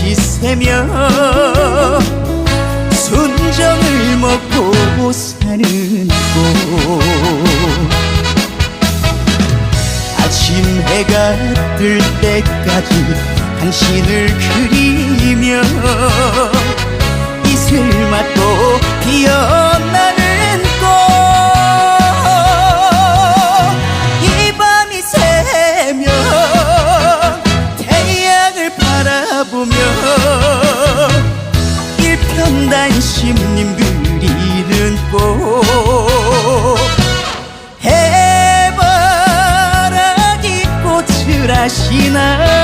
보내며 순정을 먹고 사는 곳. 아침 해가 뜰 때까지 당신을 그리며 이슬 맛도 피어나 난 신님 들 이는 꼭 해바라기 꽃을 아시나?